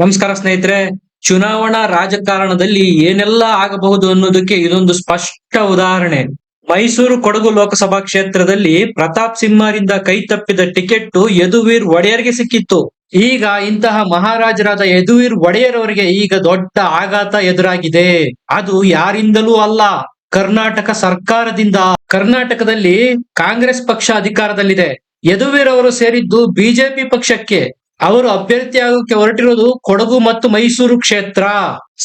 ನಮಸ್ಕಾರ ಸ್ನೇಹಿತರೆ, ಚುನಾವಣಾ ರಾಜಕಾರಣದಲ್ಲಿ ಏನೆಲ್ಲ ಆಗಬಹುದು ಅನ್ನೋದಕ್ಕೆ ಇದೊಂದು ಸ್ಪಷ್ಟ ಉದಾಹರಣೆ. ಮೈಸೂರು ಕೊಡಗು ಲೋಕಸಭಾ ಕ್ಷೇತ್ರದಲ್ಲಿ ಪ್ರತಾಪ್ ಸಿಂಹರಿಂದ ಕೈ ತಪ್ಪಿದ ಟಿಕೆಟ್ ಯದುವೀರ್ ಒಡೆಯರ್ಗೆ ಸಿಕ್ಕಿತ್ತು. ಈಗ ಇಂತಹ ಮಹಾರಾಜರಾದ ಯದುವೀರ್ ಒಡೆಯರ್ ಅವರಿಗೆ ಈಗ ದೊಡ್ಡ ಆಘಾತ ಎದುರಾಗಿದೆ. ಅದು ಯಾರಿಂದಲೂ ಅಲ್ಲ, ಕರ್ನಾಟಕ ಸರ್ಕಾರದಿಂದ. ಕರ್ನಾಟಕದಲ್ಲಿ ಕಾಂಗ್ರೆಸ್ ಪಕ್ಷ ಅಧಿಕಾರದಲ್ಲಿದೆ. ಯದುವೀರ್ ಅವರು ಸೇರಿದ್ದು ಬಿಜೆಪಿ ಪಕ್ಷಕ್ಕೆ. ಅವರು ಅಭ್ಯರ್ಥಿಯಾಗೋಕೆ ಹೊರಟಿರೋದು ಕೊಡಗು ಮತ್ತು ಮೈಸೂರು ಕ್ಷೇತ್ರ.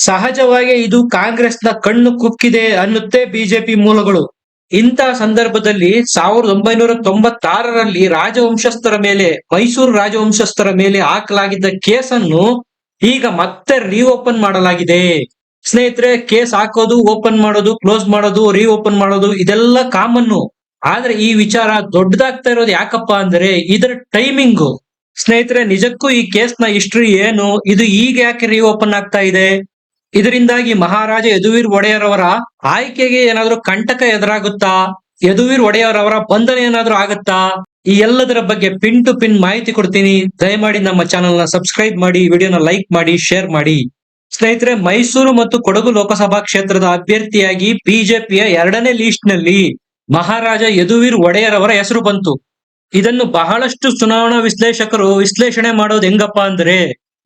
ಸಹಜವಾಗಿ ಇದು ಕಾಂಗ್ರೆಸ್ನ ಕಣ್ಣು ಕುಕ್ಕಿದೆ ಅನ್ನುತ್ತೆ ಬಿಜೆಪಿ ಮೂಲಗಳು. ಇಂತಹ ಸಂದರ್ಭದಲ್ಲಿ ಸಾವಿರದ ಒಂಬೈನೂರ ತೊಂಬತ್ತಾರರಲ್ಲಿ ರಾಜವಂಶಸ್ಥರ ಮೇಲೆ, ಮೈಸೂರು ರಾಜವಂಶಸ್ಥರ ಮೇಲೆ ಹಾಕಲಾಗಿದ್ದ ಕೇಸನ್ನು ಈಗ ಮತ್ತೆ ರೀಓಪನ್ ಮಾಡಲಾಗಿದೆ. ಸ್ನೇಹಿತರೆ, ಕೇಸ್ ಹಾಕೋದು, ಓಪನ್ ಮಾಡೋದು, ಕ್ಲೋಸ್ ಮಾಡೋದು, ರೀಓಪನ್ ಮಾಡೋದು ಇದೆಲ್ಲ ಕಾಮನ್ನು. ಆದ್ರೆ ಈ ವಿಚಾರ ದೊಡ್ಡದಾಗ್ತಾ ಇರೋದು ಯಾಕಪ್ಪ ಅಂದ್ರೆ ಇದರ ಟೈಮಿಂಗು. ಸ್ನೇಹಿತರೆ, ನಿಜಕ್ಕೂ ಈ ಕೇಸ್ನ ಹಿಸ್ಟ್ರಿ ಏನು? ಇದು ಈಗ ಯಾಕೆ ರೀಓಪನ್ ಆಗ್ತಾ ಇದೆ? ಇದರಿಂದಾಗಿ ಮಹಾರಾಜ ಯದುವೀರ್ ಒಡೆಯರ್ ಅವರ ಆಯ್ಕೆಗೆ ಏನಾದ್ರೂ ಕಂಟಕ ಎದುರಾಗುತ್ತಾ? ಯದುವೀರ್ ಒಡೆಯರ್ ಅವರ ಬಂಧನ ಏನಾದ್ರೂ ಆಗುತ್ತಾ? ಈ ಎಲ್ಲದರ ಬಗ್ಗೆ ಪಿನ್ ಟು ಪಿನ್ ಮಾಹಿತಿ ಕೊಡ್ತೀನಿ. ದಯಮಾಡಿ ನಮ್ಮ ಚಾನೆಲ್ನ ಸಬ್ಸ್ಕ್ರೈಬ್ ಮಾಡಿ, ವಿಡಿಯೋನ ಲೈಕ್ ಮಾಡಿ ಶೇರ್ ಮಾಡಿ. ಸ್ನೇಹಿತರೆ, ಮೈಸೂರು ಮತ್ತು ಕೊಡಗು ಲೋಕಸಭಾ ಕ್ಷೇತ್ರದ ಅಭ್ಯರ್ಥಿಯಾಗಿ ಬಿಜೆಪಿಯ ಎರಡನೇ ಲೀಸ್ಟ್ನಲ್ಲಿ ಮಹಾರಾಜ ಯದುವೀರ್ ಒಡೆಯರ್ ಅವರ ಹೆಸರು ಬಂತು. ಇದನ್ನು ಬಹಳಷ್ಟು ಚುನಾವಣಾ ವಿಶ್ಲೇಷಕರು ವಿಶ್ಲೇಷಣೆ ಮಾಡೋದು ಹೆಂಗಪ್ಪ ಅಂದ್ರೆ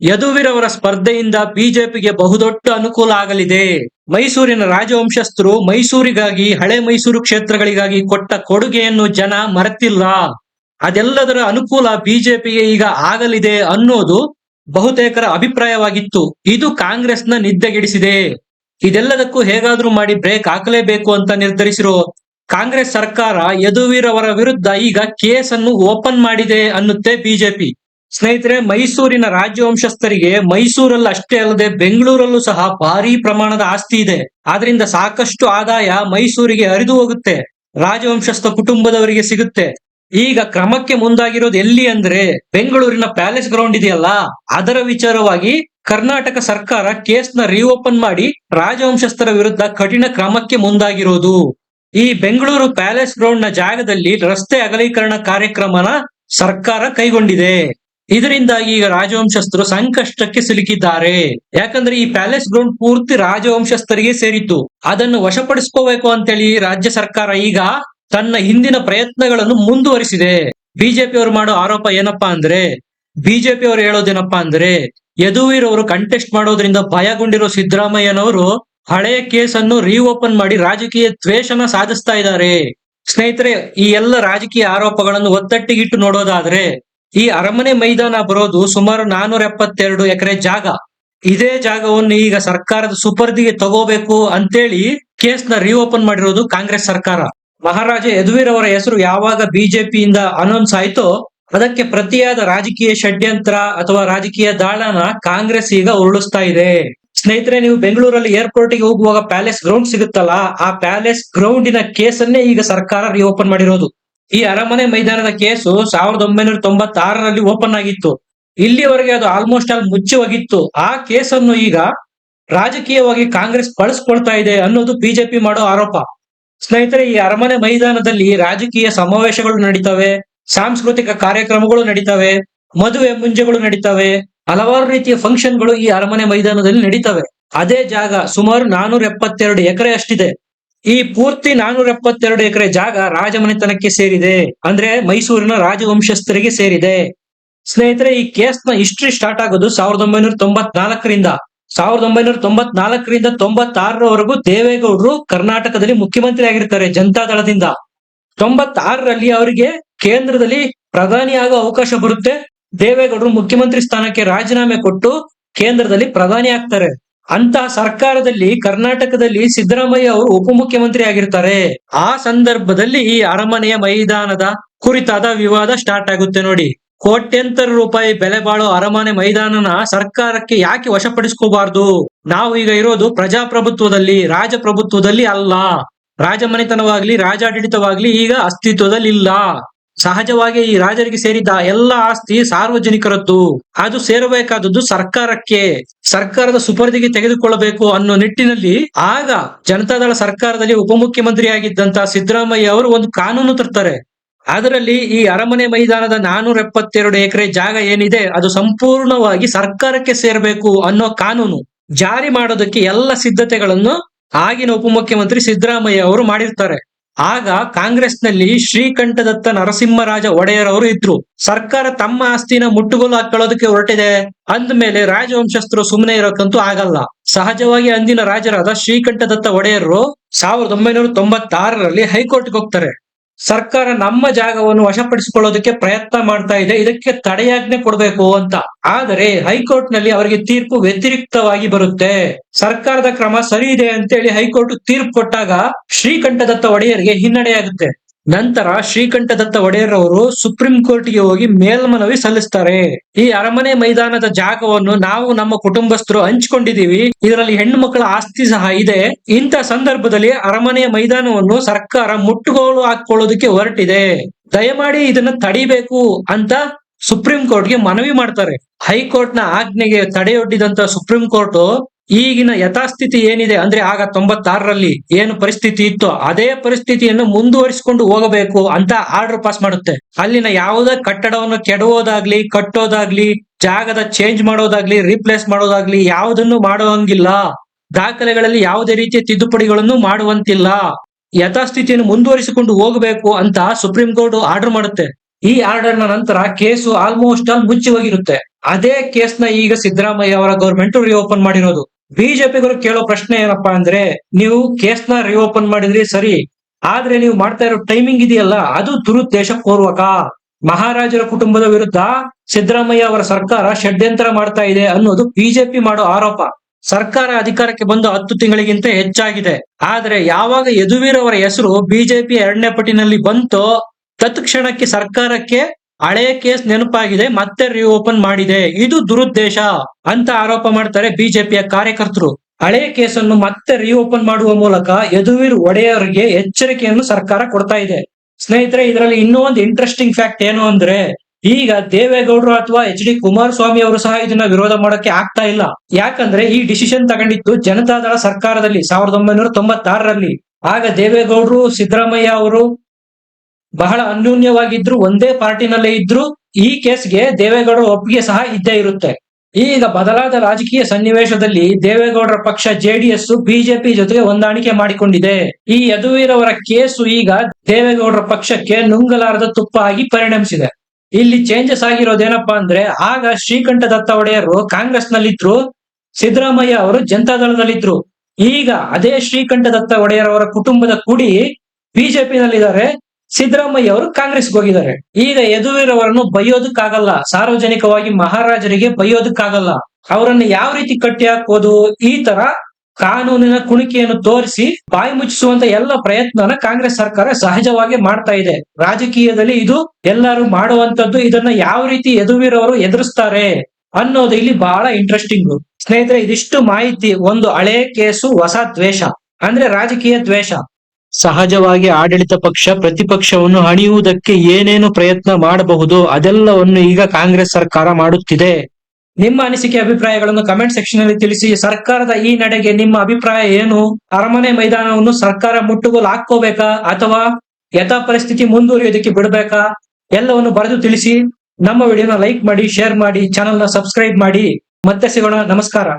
ಯದುವೀರವರ ಸ್ಪರ್ಧೆಯಿಂದ ಬಿಜೆಪಿಗೆ ಬಹುದೊಡ್ಡ ಅನುಕೂಲ ಆಗಲಿದೆ. ಮೈಸೂರಿನ ರಾಜವಂಶಸ್ಥರು ಮೈಸೂರಿಗಾಗಿ, ಹಳೆ ಮೈಸೂರು ಕ್ಷೇತ್ರಗಳಿಗಾಗಿ ಕೊಟ್ಟ ಕೊಡುಗೆಯನ್ನು ಜನ ಮರೆತಿಲ್ಲ. ಅದೆಲ್ಲದರ ಅನುಕೂಲ ಬಿಜೆಪಿಗೆ ಈಗ ಆಗಲಿದೆ ಅನ್ನೋದು ಬಹುತೇಕರ ಅಭಿಪ್ರಾಯವಾಗಿತ್ತು. ಇದು ಕಾಂಗ್ರೆಸ್ನ ನಿದ್ದೆಗೆಡಿಸಿದೆ. ಇದೆಲ್ಲದಕ್ಕೂ ಹೇಗಾದ್ರೂ ಮಾಡಿ ಬ್ರೇಕ್ ಹಾಕಲೇಬೇಕು ಅಂತ ನಿರ್ಧರಿಸಿರೋ ಕಾಂಗ್ರೆಸ್ ಸರ್ಕಾರ ಯದುವೀರವರ ವಿರುದ್ಧ ಈಗ ಕೇಸ್ ಅನ್ನು ಓಪನ್ ಮಾಡಿದೆ ಅನ್ನುತ್ತೆ ಬಿಜೆಪಿ. ಸ್ನೇಹಿತರೆ, ಮೈಸೂರಿನ ರಾಜವಂಶಸ್ಥರಿಗೆ ಮೈಸೂರಲ್ಲಿ ಅಷ್ಟೇ ಅಲ್ಲದೆ ಬೆಂಗಳೂರಲ್ಲೂ ಸಹ ಭಾರಿ ಪ್ರಮಾಣದ ಆಸ್ತಿ ಇದೆ. ಆದ್ರಿಂದ ಸಾಕಷ್ಟು ಆದಾಯ ಮೈಸೂರಿಗೆ ಹರಿದು ಹೋಗುತ್ತೆ. ರಾಜವಂಶಸ್ಥ ಕುಟುಂಬದವರಿಗೆ ಸಿಗುತ್ತೆ. ಈಗ ಕ್ರಮಕ್ಕೆ ಮುಂದಾಗಿರೋದು ಎಲ್ಲಿ ಅಂದ್ರೆ ಬೆಂಗಳೂರಿನ ಪ್ಯಾಲೇಸ್ ಗ್ರೌಂಡ್ ಇದೆಯಲ್ಲ, ಅದರ ವಿಚಾರವಾಗಿ ಕರ್ನಾಟಕ ಸರ್ಕಾರ ಕೇಸ್ನ ರೀಓಪನ್ ಮಾಡಿ ರಾಜವಂಶಸ್ಥರ ವಿರುದ್ಧ ಕಠಿಣ ಕ್ರಮಕ್ಕೆ ಮುಂದಾಗಿರೋದು. ಈ ಬೆಂಗಳೂರು ಪ್ಯಾಲೇಸ್ ಗ್ರೌಂಡ್ನ ಜಾಗದಲ್ಲಿ ರಸ್ತೆ ಅಗಲೀಕರಣ ಕಾರ್ಯಕ್ರಮನ ಸರ್ಕಾರ ಕೈಗೊಂಡಿದೆ. ಇದರಿಂದಾಗಿ ಈಗ ರಾಜವಂಶಸ್ಥರು ಸಂಕಷ್ಟಕ್ಕೆ ಸಿಲುಕಿದ್ದಾರೆ. ಯಾಕಂದ್ರೆ ಈ ಪ್ಯಾಲೇಸ್ ಗ್ರೌಂಡ್ ಪೂರ್ತಿ ರಾಜವಂಶಸ್ಥರಿಗೆ ಸೇರಿತ್ತು. ಅದನ್ನು ವಶಪಡಿಸ್ಕೋಬೇಕು ಅಂತೇಳಿ ರಾಜ್ಯ ಸರ್ಕಾರ ಈಗ ತನ್ನ ಹಿಂದಿನ ಪ್ರಯತ್ನಗಳನ್ನು ಮುಂದುವರಿಸಿದೆ. ಬಿಜೆಪಿ ಅವರು ಮಾಡೋ ಆರೋಪ ಏನಪ್ಪಾ ಅಂದ್ರೆ ಬಿಜೆಪಿ ಅವರು ಹೇಳೋದೇನಪ್ಪಾ ಅಂದ್ರೆ, ಯದುವೀರ್ ಅವರು ಕಂಟೆಸ್ಟ್ ಮಾಡೋದ್ರಿಂದ ಭಯಗೊಂಡಿರೋ ಸಿದ್ದರಾಮಯ್ಯನವರು ಹಳೆಯ ಕೇಸನ್ನು ರೀಓಪನ್ ಮಾಡಿ ರಾಜಕೀಯ ದ್ವೇಷನ ಸಾಧಿಸ್ತಾ ಇದ್ದಾರೆ. ಸ್ನೇಹಿತರೆ, ಈ ಎಲ್ಲ ರಾಜಕೀಯ ಆರೋಪಗಳನ್ನು ಒತ್ತಟ್ಟಿಗಿಟ್ಟು ನೋಡೋದಾದ್ರೆ, ಈ ಅರಮನೆ ಮೈದಾನ ಬರೋದು ಸುಮಾರು ನಾನೂರ ಎಪ್ಪತ್ತೆರಡು ಎಕರೆ ಜಾಗ. ಇದೇ ಜಾಗವನ್ನು ಈಗ ಸರ್ಕಾರದ ಸುಪರ್ದಿಗೆ ತಗೋಬೇಕು ಅಂತೇಳಿ ಕೇಸ್ನ ರೀಓಪನ್ ಮಾಡಿರೋದು ಕಾಂಗ್ರೆಸ್ ಸರ್ಕಾರ. ಮಹಾರಾಜ ಯದುವೀರ್ ಅವರ ಹೆಸರು ಯಾವಾಗ ಬಿಜೆಪಿಯಿಂದ ಅನೌನ್ಸ್ ಆಯ್ತೋ, ಅದಕ್ಕೆ ಪ್ರತಿಯಾದ ರಾಜಕೀಯ ಷಡ್ಯಂತ್ರ ಅಥವಾ ರಾಜಕೀಯ ದಾಳನ ಕಾಂಗ್ರೆಸ್ ಈಗ ಉರುಳಿಸ್ತಾ ಇದೆ. ಸ್ನೇಹಿತರೆ, ನೀವು ಬೆಂಗಳೂರಲ್ಲಿ ಏರ್ಪೋರ್ಟ್ಗೆ ಹೋಗುವಾಗ ಪ್ಯಾಲೇಸ್ ಗ್ರೌಂಡ್ ಸಿಗುತ್ತಲ್ಲ, ಆ ಪ್ಯಾಲೇಸ್ ಗ್ರೌಂಡಿನ ಕೇಸನ್ನೇ ಈಗ ಸರ್ಕಾರ ರಿಓಪನ್ ಮಾಡಿರೋದು. ಈ ಅರಮನೆ ಮೈದಾನದ ಕೇಸು ಸಾವಿರದ ಒಂಬೈನೂರ ತೊಂಬತ್ತಾರರಲ್ಲಿ ಓಪನ್ ಆಗಿತ್ತು. ಇಲ್ಲಿವರೆಗೆ ಅದು ಆಲ್ಮೋಸ್ಟ್ ಆಲ್ ಮುಚ್ಚಿ ಹೋಗಿತ್ತು. ಆ ಕೇಸನ್ನು ಈಗ ರಾಜಕೀಯವಾಗಿ ಕಾಂಗ್ರೆಸ್ ಬಳಸ್ಕೊಳ್ತಾ ಇದೆ ಅನ್ನೋದು ಬಿಜೆಪಿ ಮಾಡೋ ಆರೋಪ. ಸ್ನೇಹಿತರೆ, ಈ ಅರಮನೆ ಮೈದಾನದಲ್ಲಿ ರಾಜಕೀಯ ಸಮಾವೇಶಗಳು ನಡೀತವೆ, ಸಾಂಸ್ಕೃತಿಕ ಕಾರ್ಯಕ್ರಮಗಳು ನಡೀತವೆ, ಮದುವೆ ಮುಂಜೆಗಳು ನಡೀತವೆ ಹಲವಾರು ರೀತಿಯ ಫಂಕ್ಷನ್ಗಳು ಈ ಅರಮನೆ ಮೈದಾನದಲ್ಲಿ ನಡೀತವೆ. ಅದೇ ಜಾಗ ಸುಮಾರು ನಾನೂರ ಎಪ್ಪತ್ತೆರಡು ಎಕರೆ ಅಷ್ಟಿದೆ. ಈ ಪೂರ್ತಿ ನಾನೂರ ಎಪ್ಪತ್ತೆರಡು ಎಕರೆ ಜಾಗ ರಾಜಮನೆತನಕ್ಕೆ ಸೇರಿದೆ. ಅಂದ್ರೆ ಮೈಸೂರಿನ ರಾಜವಂಶಸ್ಥರಿಗೆ ಸೇರಿದೆ. ಸ್ನೇಹಿತರೆ, ಈ ಕೇಸ್ನ ಹಿಸ್ಟ್ರಿ ಸ್ಟಾರ್ಟ್ ಆಗೋದು ಸಾವಿರದ ಒಂಬೈನೂರ ತೊಂಬತ್ನಾಲ್ಕರಿಂದ. ಸಾವಿರದ ಒಂಬೈನೂರ ತೊಂಬತ್ನಾಲ್ಕರಿಂದ ತೊಂಬತ್ತಾರರವರೆಗೂ ದೇವೇಗೌಡರು ಕರ್ನಾಟಕದಲ್ಲಿ ಮುಖ್ಯಮಂತ್ರಿ ಆಗಿರ್ತಾರೆ ಜನತಾದಳದಿಂದ. ತೊಂಬತ್ತಾರರಲ್ಲಿ ಅವರಿಗೆ ಕೇಂದ್ರದಲ್ಲಿ ಪ್ರಧಾನಿ ಆಗೋ ಅವಕಾಶ ಬರುತ್ತೆ. ದೇವೇಗೌಡರು ಮುಖ್ಯಮಂತ್ರಿ ಸ್ಥಾನಕ್ಕೆ ರಾಜೀನಾಮೆ ಕೊಟ್ಟು ಕೇಂದ್ರದಲ್ಲಿ ಪ್ರಧಾನಿ ಆಗ್ತಾರೆ. ಅಂತಹ ಸರ್ಕಾರದಲ್ಲಿ ಕರ್ನಾಟಕದಲ್ಲಿ ಸಿದ್ದರಾಮಯ್ಯ ಅವರು ಉಪಮುಖ್ಯಮಂತ್ರಿ ಆಗಿರ್ತಾರೆ. ಆ ಸಂದರ್ಭದಲ್ಲಿ ಈ ಅರಮನೆಯ ಮೈದಾನದ ಕುರಿತಾದ ವಿವಾದ ಸ್ಟಾರ್ಟ್ ಆಗುತ್ತೆ ನೋಡಿ. ಕೋಟ್ಯಂತರ ರೂಪಾಯಿ ಬೆಲೆ ಬಾಳೋ ಅರಮನೆ ಮೈದಾನನ ಸರ್ಕಾರಕ್ಕೆ ಯಾಕೆ ವಶಪಡಿಸ್ಕೋಬಾರ್ದು? ನಾವು ಈಗ ಇರೋದು ಪ್ರಜಾಪ್ರಭುತ್ವದಲ್ಲಿ, ರಾಜಪ್ರಭುತ್ವದಲ್ಲಿ ಅಲ್ಲ. ರಾಜಮನೆತನವಾಗ್ಲಿ, ರಾಜಾಡಳಿತವಾಗ್ಲಿ ಈಗ ಅಸ್ತಿತ್ವದಲ್ಲಿ ಇಲ್ಲ ಸಹಜವಾಗಿ ಈ ರಾಜರಿಗೆ ಸೇರಿದ ಎಲ್ಲ ಆಸ್ತಿ ಸಾರ್ವಜನಿಕರದ್ದು. ಅದು ಸೇರಬೇಕಾದದ್ದು ಸರ್ಕಾರಕ್ಕೆ. ಸರ್ಕಾರದ ಸುಪರ್ದಿಗೆ ತೆಗೆದುಕೊಳ್ಳಬೇಕು ಅನ್ನೋ ನಿಟ್ಟಿನಲ್ಲಿ ಆಗ ಜನತಾದಳ ಸರ್ಕಾರದಲ್ಲಿ ಉಪಮುಖ್ಯಮಂತ್ರಿ ಆಗಿದ್ದಂತ ಸಿದ್ದರಾಮಯ್ಯ ಅವರು ಒಂದು ಕಾನೂನು ತರ್ತಾರೆ. ಅದರಲ್ಲಿ ಈ ಅರಮನೆ ಮೈದಾನದ ನಾನೂರ ಎಪ್ಪತ್ತೆರಡು ಎಕರೆ ಜಾಗ ಏನಿದೆ, ಅದು ಸಂಪೂರ್ಣವಾಗಿ ಸರ್ಕಾರಕ್ಕೆ ಸೇರಬೇಕು ಅನ್ನೋ ಕಾನೂನು. ಜಾರಿ ಮಾಡೋದಕ್ಕೆ ಎಲ್ಲ ಸಿದ್ಧತೆಗಳನ್ನು ಆಗಿನ ಉಪಮುಖ್ಯಮಂತ್ರಿ ಸಿದ್ದರಾಮಯ್ಯ ಅವರು ಮಾಡಿರ್ತಾರೆ. ಆಗ ಕಾಂಗ್ರೆಸ್ನಲ್ಲಿ ಶ್ರೀಕಂಠದತ್ತ ನರಸಿಂಹರಾಜ ಒಡೆಯರ್ ಅವರು ಇದ್ರು. ಸರ್ಕಾರ ತಮ್ಮ ಆಸ್ತಿನ ಮುಟ್ಟುಗೋಲು ಹಾಕೊಳ್ಳೋದಕ್ಕೆ ಹೊರಟಿದೆ. ಅಂದ್ಮೇಲೆ ರಾಜವಂಶಸ್ಥರು ಸುಮ್ಮನೆ ಇರೋಕ್ಕಂತೂ ಆಗಲ್ಲ. ಸಹಜವಾಗಿ ಅಂದಿನ ರಾಜರಾದ ಶ್ರೀಕಂಠದತ್ತ ಒಡೆಯರು ಸಾವಿರದ ಒಂಬೈನೂರ ತೊಂಬತ್ತಾರರಲ್ಲಿ ಹೈಕೋರ್ಟ್ಗೆ ಹೋಗ್ತಾರೆ. ಸರ್ಕಾರ ನಮ್ಮ ಜಾಗವನ್ನು ವಶಪಡಿಸಿಕೊಳ್ಳೋದಕ್ಕೆ ಪ್ರಯತ್ನ ಮಾಡ್ತಾ ಇದೆ, ಇದಕ್ಕೆ ತಡೆಯಾಜ್ಞೆ ಕೊಡಬೇಕು ಅಂತ. ಆದರೆ ಹೈಕೋರ್ಟ್ನಲ್ಲಿ ಅವರಿಗೆ ತೀರ್ಪು ವ್ಯತಿರಿಕ್ತವಾಗಿ ಬರುತ್ತೆ. ಸರ್ಕಾರದ ಕ್ರಮ ಸರಿ ಇದೆ ಅಂತೇಳಿ ಹೈಕೋರ್ಟ್ ತೀರ್ಪು ಕೊಟ್ಟಾಗ ಶ್ರೀಕಂಠದತ್ತ ಒಡೆಯರಿಗೆ ಹಿನ್ನಡೆಯಾಗುತ್ತೆ ನಂತರ ಶ್ರೀಕಂಠದತ್ತ ಒಡೆಯರ್ ಅವರು ಸುಪ್ರೀಂ ಕೋರ್ಟ್ಗೆ ಹೋಗಿ ಮೇಲ್ಮನವಿ ಸಲ್ಲಿಸ್ತಾರೆ. ಈ ಅರಮನೆ ಮೈದಾನದ ಜಾಗವನ್ನು ನಾವು ನಮ್ಮ ಕುಟುಂಬಸ್ಥರು ಹಂಚಿಕೊಂಡಿದ್ದೀವಿ. ಇದರಲ್ಲಿ ಹೆಣ್ಣು ಮಕ್ಕಳ ಆಸ್ತಿ ಸಹ ಇದೆ. ಇಂಥ ಸಂದರ್ಭದಲ್ಲಿ ಅರಮನೆಯ ಮೈದಾನವನ್ನು ಸರ್ಕಾರ ಮುಟ್ಟುಗೋಲು ಹಾಕೊಳ್ಳೋದಕ್ಕೆ ಹೊರಟಿದೆ. ದಯಮಾಡಿ ಇದನ್ನ ತಡಿಬೇಕು ಅಂತ ಸುಪ್ರೀಂ ಕೋರ್ಟ್ಗೆ ಮನವಿ ಮಾಡ್ತಾರೆ. ಹೈಕೋರ್ಟ್ನ ಆಜ್ಞೆಗೆ ತಡೆಯೊಡ್ಡಿದಂತ ಸುಪ್ರೀಂ ಕೋರ್ಟ್ ಈಗಿನ ಯಥಾಸ್ಥಿತಿ ಏನಿದೆ ಅಂದ್ರೆ ಆಗ ತೊಂಬತ್ತಾರರಲ್ಲಿ ಏನು ಪರಿಸ್ಥಿತಿ ಇತ್ತು ಅದೇ ಪರಿಸ್ಥಿತಿಯನ್ನು ಮುಂದುವರಿಸಿಕೊಂಡು ಹೋಗಬೇಕು ಅಂತ ಆರ್ಡರ್ ಪಾಸ್ ಮಾಡುತ್ತೆ. ಅಲ್ಲಿನ ಯಾವುದೇ ಕಟ್ಟಡವನ್ನು ಕೆಡವೋದಾಗ್ಲಿ, ಕಟ್ಟೋದಾಗ್ಲಿ, ಜಾಗದ ಚೇಂಜ್ ಮಾಡೋದಾಗ್ಲಿ, ರೀಪ್ಲೇಸ್ ಮಾಡೋದಾಗ್ಲಿ ಯಾವುದನ್ನು ಮಾಡುವಂಗಿಲ್ಲ. ದಾಖಲೆಗಳಲ್ಲಿ ಯಾವುದೇ ರೀತಿಯ ತಿದ್ದುಪಡಿಗಳನ್ನು ಮಾಡುವಂತಿಲ್ಲ. ಯಥಾಸ್ಥಿತಿಯನ್ನು ಮುಂದುವರಿಸಿಕೊಂಡು ಹೋಗಬೇಕು ಅಂತ ಸುಪ್ರೀಂ ಕೋರ್ಟ್ ಆರ್ಡರ್ ಮಾಡುತ್ತೆ. ಈ ಆರ್ಡರ್ನ ನಂತರ ಕೇಸು ಆಲ್ಮೋಸ್ಟ್ ಆಲ್ ಮುಚ್ಚಿ ಹೋಗಿರುತ್ತೆ. ಅದೇ ಕೇಸ್ನ ಈಗ ಸಿದ್ದರಾಮಯ್ಯ ಅವರ ಗವರ್ಮೆಂಟ್ ರಿಓಪನ್ ಮಾಡಿರೋದು. ಬಿಜೆಪಿಗರು ಕೇಳೋ ಪ್ರಶ್ನೆ ಏನಪ್ಪಾ ಅಂದ್ರೆ, ನೀವು ಕೇಸ್ನ ರಿಓಪನ್ ಮಾಡಿದ್ರಿ ಸರಿ, ಆದ್ರೆ ನೀವು ಮಾಡ್ತಾ ಇರೋ ಟೈಮಿಂಗ್ ಇದೆಯಲ್ಲ, ಅದು ದುರುದ್ದೇಶ ಪೂರ್ವಕ ಮಹಾರಾಜರ ಕುಟುಂಬದ ವಿರುದ್ಧ ಸಿದ್ದರಾಮಯ್ಯ ಅವರ ಸರ್ಕಾರ ಷಡ್ಯಂತರ ಮಾಡ್ತಾ ಇದೆ ಅನ್ನೋದು ಬಿಜೆಪಿ ಮಾಡೋ ಆರೋಪ. ಸರ್ಕಾರ ಅಧಿಕಾರಕ್ಕೆ ಬಂದು ಹತ್ತು ತಿಂಗಳಿಗಿಂತ ಹೆಚ್ಚಾಗಿದೆ. ಆದ್ರೆ ಯಾವಾಗ ಯದುವೀರ್ ಅವರ ಹೆಸರು ಬಿಜೆಪಿ ಎರಡನೇ ಪಟ್ಟಿನಲ್ಲಿ ಬಂತೋ, ತತ್ಕ್ಷಣಕ್ಕೆ ಸರ್ಕಾರಕ್ಕೆ ಹಳೆಯ ಕೇಸ್ ನೆನಪಾಗಿದೆ, ಮತ್ತೆ ರಿಓಪನ್ ಮಾಡಿದೆ. ಇದು ದುರುದ್ದೇಶ ಅಂತ ಆರೋಪ ಮಾಡ್ತಾರೆ ಬಿಜೆಪಿಯ ಕಾರ್ಯಕರ್ತರು. ಹಳೆಯ ಕೇಸನ್ನು ಮತ್ತೆ ರಿಓಪನ್ ಮಾಡುವ ಮೂಲಕ ಯದುವೀರ್ ಒಡೆಯವರಿಗೆ ಎಚ್ಚರಿಕೆಯನ್ನು ಸರ್ಕಾರ ಕೊಡ್ತಾ ಇದೆ. ಸ್ನೇಹಿತರೆ, ಇದರಲ್ಲಿ ಇನ್ನೂ ಒಂದು ಇಂಟ್ರೆಸ್ಟಿಂಗ್ ಫ್ಯಾಕ್ಟ್ ಏನು ಅಂದ್ರೆ, ಈಗ ದೇವೇಗೌಡರು ಅಥವಾ ಎಚ್ ಡಿ ಕುಮಾರಸ್ವಾಮಿ ಅವರು ಸಹ ಇದನ್ನ ವಿರೋಧ ಮಾಡೋಕೆ ಆಗ್ತಾ ಇಲ್ಲ. ಯಾಕಂದ್ರೆ ಈ ಡಿಸಿಷನ್ ತಗೊಂಡಿದ್ದು ಜನತಾದಳ ಸರ್ಕಾರದಲ್ಲಿ, ಸಾವಿರದ ಒಂಬೈನೂರ ತೊಂಬತ್ತಾರರಲ್ಲಿ. ಆಗ ದೇವೇಗೌಡರು, ಸಿದ್ದರಾಮಯ್ಯ ಅವರು ಬಹಳ ಅನ್ಯೂನ್ಯವಾಗಿದ್ರು, ಒಂದೇ ಪಾರ್ಟಿನಲ್ಲೇ ಇದ್ರು, ಈ ಕೇಸ್ಗೆ ದೇವೇಗೌಡರ ಒಪ್ಪಿಗೆ ಸಹ ಇದ್ದೇ ಇರುತ್ತೆ. ಈಗ ಬದಲಾದ ರಾಜಕೀಯ ಸನ್ನಿವೇಶದಲ್ಲಿ ದೇವೇಗೌಡರ ಪಕ್ಷ ಜೆಡಿಎಸ್ ಬಿಜೆಪಿ ಜೊತೆಗೆ ಹೊಂದಾಣಿಕೆ ಮಾಡಿಕೊಂಡಿದೆ. ಈ ಯದುವೀರವರ ಕೇಸು ಈಗ ದೇವೇಗೌಡರ ಪಕ್ಷಕ್ಕೆ ನುಂಗಲಾರದ ತುಪ್ಪ ಆಗಿ ಪರಿಣಮಿಸಿದೆ. ಇಲ್ಲಿ ಚೇಂಜಸ್ ಆಗಿರೋದೇನಪ್ಪಾ ಅಂದ್ರೆ, ಆಗ ಶ್ರೀಕಂಠ ದತ್ತ ಒಡೆಯರು ಕಾಂಗ್ರೆಸ್ ನಲ್ಲಿದ್ರು ಸಿದ್ದರಾಮಯ್ಯ ಅವರು ಜನತಾದಳದಲ್ಲಿದ್ರು ಈಗ ಅದೇ ಶ್ರೀಕಂಠ ದತ್ತ ಒಡೆಯರ್ ಅವರ ಕುಟುಂಬದ ಕುಡಿ ಬಿಜೆಪಿ ನಲ್ಲಿದ್ದಾರೆ ಸಿದ್ದರಾಮಯ್ಯ ಅವರು ಕಾಂಗ್ರೆಸ್ಗೆ ಹೋಗಿದ್ದಾರೆ. ಈಗ ಯದುವೀರವರನ್ನು ಬೈಯೋದಕ್ಕಾಗಲ್ಲ, ಸಾರ್ವಜನಿಕವಾಗಿ ಮಹಾರಾಜರಿಗೆ ಬೈಯೋದಕ್ಕಾಗಲ್ಲ. ಅವರನ್ನು ಯಾವ ರೀತಿ ಕಟ್ಟಿ ಹಾಕೋದು, ಈ ತರ ಕಾನೂನಿನ ಕುಣಿಕೆಯನ್ನು ತೋರಿಸಿ ಬಾಯಿ ಮುಚ್ಚಿಸುವಂತ ಎಲ್ಲ ಪ್ರಯತ್ನನ ಕಾಂಗ್ರೆಸ್ ಸರ್ಕಾರ ಸಹಜವಾಗಿ ಮಾಡ್ತಾ ಇದೆ. ರಾಜಕೀಯದಲ್ಲಿ ಇದು ಎಲ್ಲರೂ ಮಾಡುವಂತದ್ದು ಇದನ್ನ ಯಾವ ರೀತಿ ಯದುವೀರವರು ಎದುರಿಸ್ತಾರೆ ಅನ್ನೋದು ಇಲ್ಲಿ ಬಹಳ ಇಂಟ್ರೆಸ್ಟಿಂಗ್ ಸ್ನೇಹಿತರೆ, ಇದಿಷ್ಟು ಮಾಹಿತಿ, ಒಂದು ಹಳೆ ಕೇಸು, ಹೊಸ ದ್ವೇಷ. ಅಂದ್ರೆ ರಾಜಕೀಯ ದ್ವೇಷ. ಸಹಜವಾಗಿ ಆಡಳಿತ ಪಕ್ಷ ಪ್ರತಿಪಕ್ಷವನ್ನು ಹಣಿಯುವುದಕ್ಕೆ ಏನೇನು ಪ್ರಯತ್ನ ಮಾಡಬಹುದು ಅದೆಲ್ಲವನ್ನು ಈಗ ಕಾಂಗ್ರೆಸ್ ಸರ್ಕಾರ ಮಾಡುತ್ತಿದೆ. ನಿಮ್ಮ ಅನಿಸಿಕೆ ಅಭಿಪ್ರಾಯಗಳನ್ನು ಕಮೆಂಟ್ ಸೆಕ್ಷನ್ನಲ್ಲಿ ತಿಳಿಸಿ. ಸರ್ಕಾರದ ಈ ನಡೆಗೆ ನಿಮ್ಮ ಅಭಿಪ್ರಾಯ ಏನು? ಅರಮನೆ ಮೈದಾನವನ್ನು ಸರ್ಕಾರ ಮುಟ್ಟುಗೋಲು ಹಾಕೋಬೇಕಾ ಅಥವಾ ಯಥಾ ಪರಿಸ್ಥಿತಿ ಮುಂದುವರಿಯೋದಕ್ಕೆ ಬಿಡಬೇಕಾ? ಎಲ್ಲವನ್ನು ಬರೆದು ತಿಳಿಸಿ. ನಮ್ಮ ವಿಡಿಯೋನ ಲೈಕ್ ಮಾಡಿ, ಶೇರ್ ಮಾಡಿ ಚಾನೆಲ್ನ ಸಬ್ಸ್ಕ್ರೈಬ್ ಮಾಡಿ. ಮತ್ತೆ ಸಿಗೋಣ. ನಮಸ್ಕಾರ.